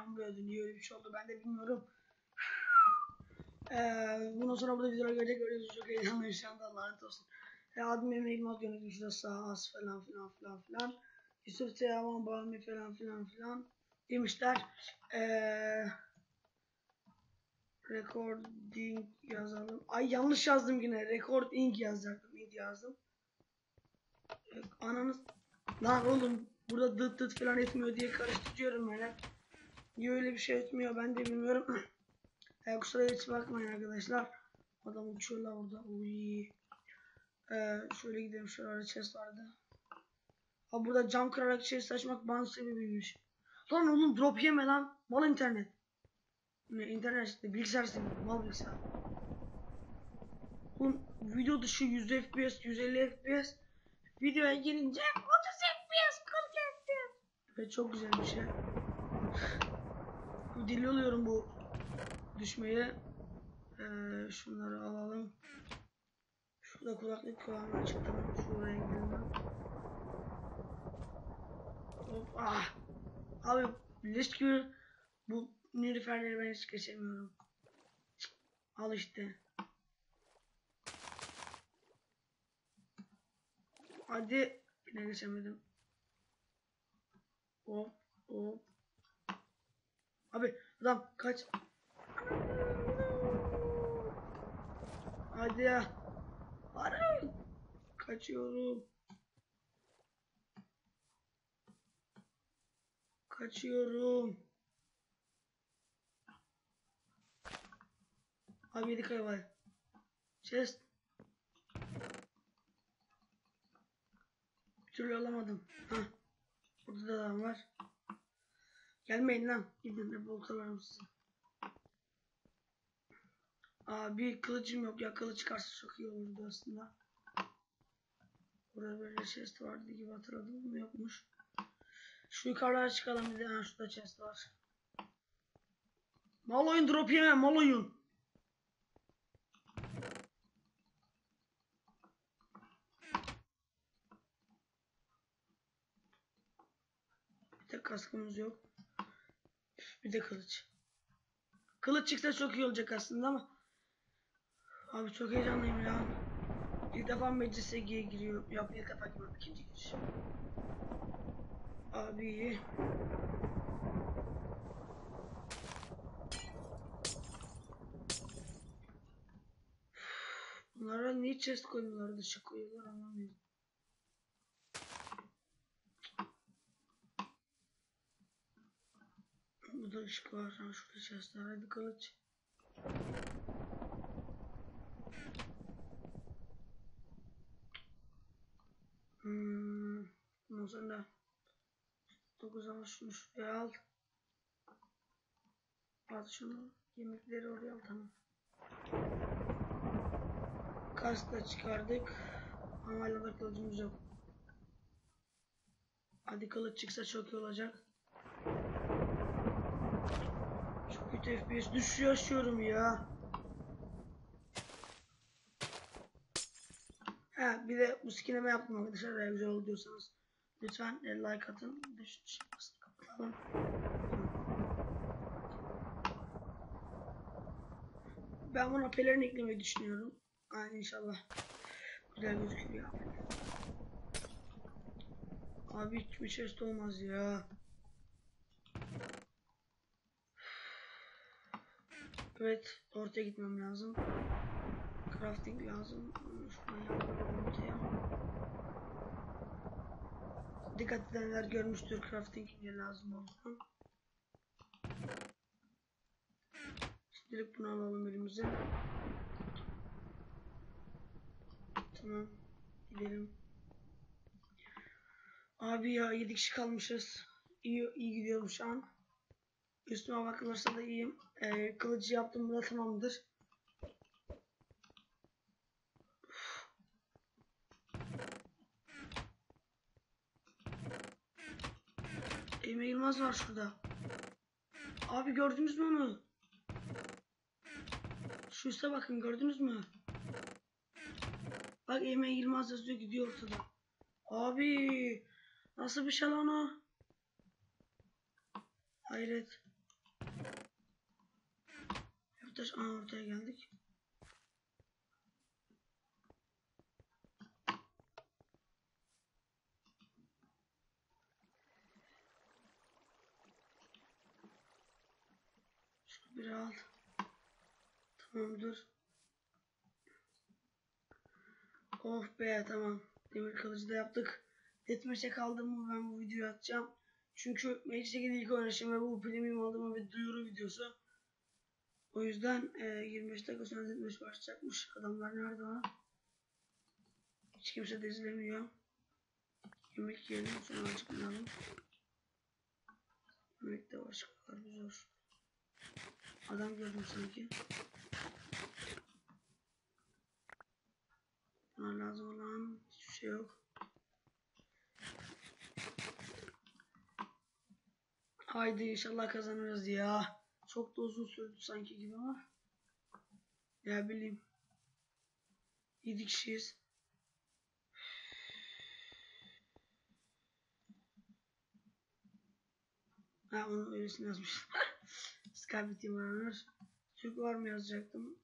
yanmıyordu. Niye öyle bir şey oldu ben de bilmiyorum. Ee, bundan sonra burada videolar gelecek. Görüyorsunuz çok heyecanlıyım şu anda lanet olsun. E, adım Emre İlmaz yönetici şurası az falan filan filan filan. Yusuf Teyaman Bami falan filan filan demişler. Eee recording yazalım. Ay yanlış yazdım yine. Recording yazacaktım. İyi yazdım. Ananız lan oğlum burada dıt dıt falan etmiyor diye karıştırıyorum hep. Niye öyle bir şey etmiyor ben de bilmiyorum. e, kusura hiç bakmayın arkadaşlar. Adam uçuyor la orada. Uy. Ee, şöyle gidelim şurada chest vardı. Ha burada cam kırarak chest açmak ban sebebiymiş. Lan oğlum drop yeme lan. Mal internet. Ne internet işte bilgisayar sistemi. Mal bilgisayar. Oğlum video dışı 100 FPS 150 FPS videoya girince 30 FPS 40 FPS. Ve çok güzel bir şey. Deli oluyorum bu düşmeye. Ee, şunları alalım. Şurada kulaklık kulağımdan çıktı. Şuraya gidelim. Hop ah. Abi leş gibi bu nilüferleri ben hiç geçemiyorum. Al işte. Hadi. Yine geçemedim. Hop hop. Abi adam kaç. Hadi ya. Ara. Kaçıyorum. Kaçıyorum. Abi yedik hayvan. Chest. Bir türlü alamadım. Ha. Burada da adam var. Gelmeyin lan. Gidin de bolkalarım sizi. Abi kılıcım yok ya kılıç çıkarsa çok iyi olurdu aslında. Burada böyle chest vardı gibi hatırladım ama yokmuş. Şu yukarılara çıkalım bir de ha, şurada chest var. Mal oyun drop yeme mal oyun. Bir tek kaskımız yok. Bir de kılıç. Kılıç çıksa çok iyi olacak aslında ama Abi çok heyecanlıyım ya. İlk defa meclise giriyor. Yok ilk defa girmem. ikinci giriş. Abi. Bunlara niye chest koymuyorlar dışı koyuyorlar anlamıyorum. Burada ışık var. Ha, şurada chestler. Hadi kılıç. Hmm, ondan sonra 9 al şunu şuraya al. Al şunu. Yemekleri oraya al tamam. Kask da çıkardık. Ama hala da kılıcımız yok. Hadi kılıç çıksa çok iyi olacak. Kötü FPS düşüyor yaşıyorum ya. Ha bir de bu skin'e yaptım arkadaşlar eğer güzel oldu diyorsanız lütfen e, like atın. Bir şu çıkmasını kapatalım. Ben buna pelerin eklemeyi düşünüyorum. Aynen inşallah. Güzel gözüküyor ya. Abi hiçbir chest olmaz ya. Evet ortaya gitmem lazım. Crafting lazım. Şuradan yapalım ortaya. Dikkat edenler görmüştür crafting ne lazım olduğunu. Şimdilik bunu alalım elimize. Tamam. Gidelim. Abi ya 7 kişi kalmışız. İyi, iyi gidiyorum şu an. Üstüme bakılırsa da iyiyim. Ee, kılıcı yaptım bu da tamamdır. Emre Yılmaz var şurada. Abi gördünüz mü onu? Şu üste bakın gördünüz mü? Bak Emre Yılmaz yazıyor gidiyor ortada. Abi nasıl bir şey lan o? Hayret. Taş. Aa ortaya geldik. Şunu bir al. Tamamdır. Oh be tamam. Demir kılıcı da yaptık. Deathmatch'e kaldım mı ben bu videoyu atacağım. Çünkü Mage'e ilk oynayışım ve bu premium aldığım bir duyuru videosu. O yüzden e, 25 dakika sonra Deathmatch başlayacakmış. Adamlar nerede lan? Hiç kimse de. Yemek yiyelim sonra acıkmayalım. Yemek de başkalar bir zor. Adam gördüm sanki. Bana lazım olan hiçbir şey yok. Haydi inşallah kazanırız ya. Çok da uzun sürdü sanki gibi ama. Ya bileyim. 7 kişiyiz. Ha onu öylesine yazmış. Skype Team Runner. Türk var mı yazacaktım.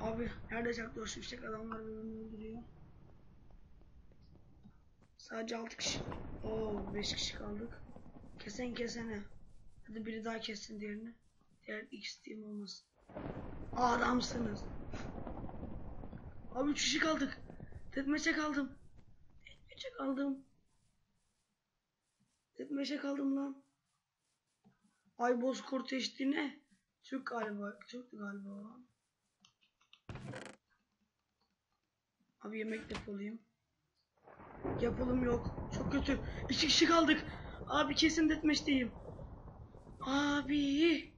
Abi nerede çaktı şimşek adamlar birbirini öldürüyor. Sadece 6 kişi. Oo 5 kişi kaldık. Kesen kesene. Hadi biri daha kessin diğerini. Diğer X team olmasın. Adamsınız. Abi 3 kişi kaldık. Deathmatch'e kaldım. Deathmatch'e kaldım. Deathmatch'e kaldım lan. Ay Bozkurt eşti ne? Türk galiba. Türk galiba. Abi yemek depolayayım. Yapalım yok. Çok kötü. İki kişi kaldık. Abi kesin deathmatch'teyim. Abi.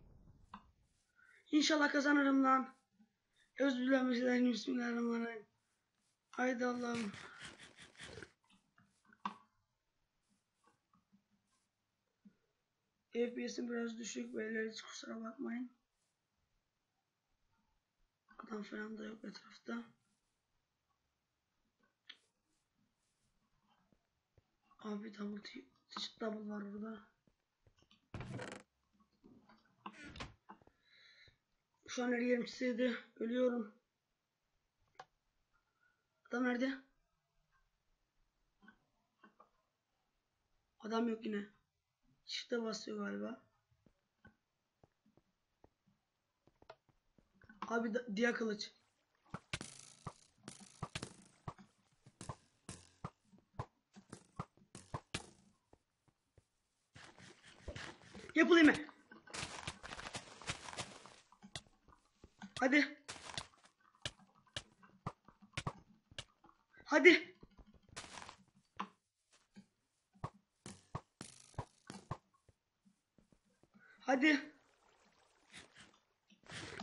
İnşallah kazanırım lan. Özbillahirrahmanirrahim. Bismillahirrahmanirrahim. Haydi Allah'ım. FPS'im biraz düşük. Beyler hiç kusura bakmayın. Adam falan da yok etrafta. Abi double t double var burada. Şu an her yerim çizildi. Ölüyorum. Adam nerede? Adam yok yine. Çifte basıyor galiba. Abi da, diye kılıç. Yapılayım mı? Hadi. Hadi. Hadi.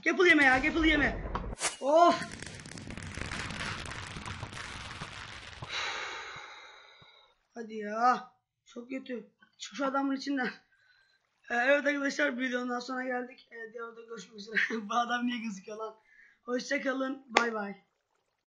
Gapple yeme ya, gapple yeme. Of. Hadi ya. Çok kötü. Çık şu adamın içinden. Ee, evet arkadaşlar bir videonun sonra geldik. Diğer videoda görüşmek üzere. Bu adam niye gözüküyor lan? Hoşçakalın. Bay bay.